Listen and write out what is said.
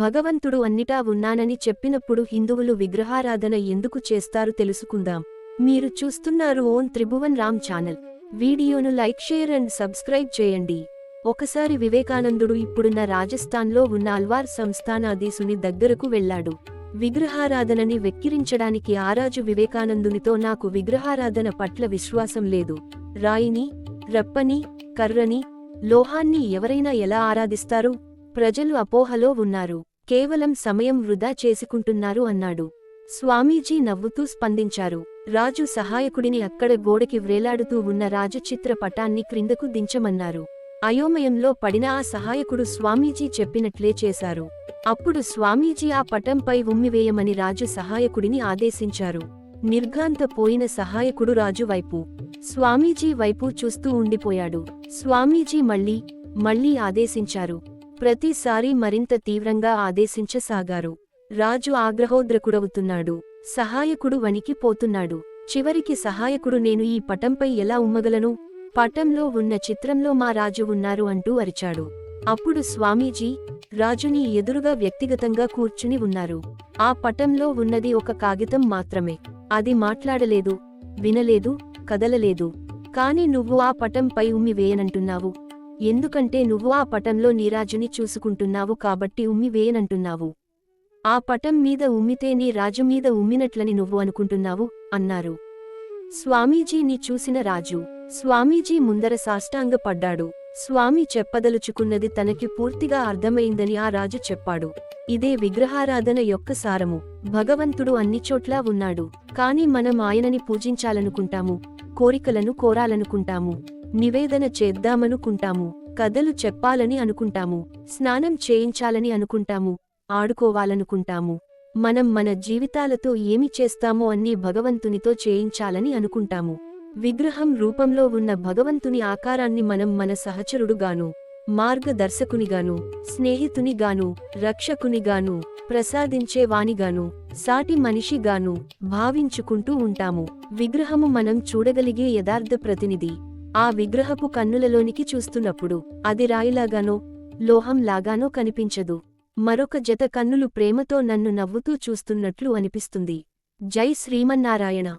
భగవంతుడు అన్నిటా ఉన్నానని చెప్పినప్పుడు హిందువులు విగ్రహారాధన ఎందుకు చేస్తారు తెలుసుకుందాం. మీరు చూస్తున్నారు ఓన్ త్రిభువన్ రామ్ ఛానల్. వీడియోను లైక్ షేర్ అండ్ సబ్స్క్రైబ్ చేయండి. ఒకసారి వివేకానందుడు ఇప్పుడున్న రాజస్థాన్లో ఉన్న అల్వార్ సంస్థానాధీసుని దగ్గరకు వెళ్ళాడు. విగ్రహారాధనని వెక్కిరించడానికి ఆరాజు వివేకానందునితో నాకు విగ్రహారాధన పట్ల విశ్వాసం లేదు. రాయిని రప్పని కర్రని లోహాన్ని ఎవరైనా ఎలా ఆరాధిస్తారు? ప్రజలు అపోహలో ఉన్నారు. కేవలం సమయం వృధా చేసుకుంటున్నారు అన్నాడు. స్వామీజీ నవ్వుతూ స్పందించారు. రాజు సహాయకుడిని అక్కడ గోడకి వ్రేలాడుతూ ఉన్న రాజచిత్ర పటాన్ని క్రిందకు దించమన్నారు. అయోమయంలో పడిన ఆ సహాయకుడు స్వామీజీ చెప్పినట్లే చేశారు. అప్పుడు స్వామీజీ ఆ పటంపై ఉమ్మివేయమని రాజు సహాయకుడిని ఆదేశించారు. నిర్ఘాంత పోయిన సహాయకుడు రాజు వైపు స్వామీజీ వైపు చూస్తూ ఉండిపోయాడు. స్వామీజీ మళ్ళీ మళ్ళీ ఆదేశించారు. ప్రతిసారీ మరింత తీవ్రంగా ఆదేశించసాగారు. రాజు ఆగ్రహోద్రకుడవుతున్నాడు. సహాయకుడు వణికిపోతున్నాడు చివరికి సహాయకుడు నేను ఈ పటంపై ఎలా ఉమ్మగలను? పటంలో ఉన్న చిత్రంలో మా రాజు ఉన్నారు అంటూ అరిచాడు. అప్పుడు స్వామీజీ రాజుని ఎదురుగా వ్యక్తిగతంగా కూర్చుని ఉన్నారు. ఆ పటంలో ఉన్నది ఒక కాగితం మాత్రమే. అది మాట్లాడలేదు వినలేదు కదలలేదు. కాని నువ్వు ఆ పటంపై ఉమ్మి వేయనంటున్నావు. ఎందుకంటే నువ్వు ఆ పటంలో నీరాజుని చూసుకుంటున్నావు కాబట్టి ఉమ్మి వేయనంటున్నావు. ఆ పటం మీద ఉమ్మితే నీ రాజు మీద ఉమ్మినట్లని నువ్వు అనుకుంటున్నావు అన్నారు. స్వామీజీని చూసిన రాజు. స్వామీజీ ముందర సాష్టాంగపడ్డాడు. స్వామి చెప్పదలుచుకున్నది తనకి పూర్తిగా అర్థమైందని ఆ రాజు చెప్పాడు. ఇదే విగ్రహారాధన యొక్క సారము. భగవంతుడు అన్ని చోట్లా ఉన్నాడు. కాని మనం ఆయనని పూజించాలనుకుంటాము కోరికలను కోరాలనుకుంటాము. నివేదన చేద్దామనుకుంటాము. కథలు చెప్పాలని అనుకుంటాము. స్నానం చేయించాలని అనుకుంటాము. ఆడుకోవాలనుకుంటాము. మనం మన జీవితాలతో ఏమి చేస్తామో అన్నీ భగవంతునితో చేయించాలని అనుకుంటాము. విగ్రహం రూపంలో ఉన్న భగవంతుని ఆకారాన్ని మనం మన సహచరుడుగాను మార్గదర్శకునిగాను స్నేహితునిగాను రక్షకునిగాను ప్రసాదించేవానిగాను సాటి మనిషిగాను భావించుకుంటూ ఉంటాము. విగ్రహము మనం చూడగలిగే యథార్థ ప్రతినిధి ఆ విగ్రహపు కన్నులలోనికి చూస్తున్నప్పుడు అది రాయిలాగానో లోహంలాగానో కనిపించదు. మరొక జత కన్నులు ప్రేమతో నన్ను నవ్వుతూ చూస్తున్నట్లు అనిపిస్తుంది. జై శ్రీమన్నారాయణ.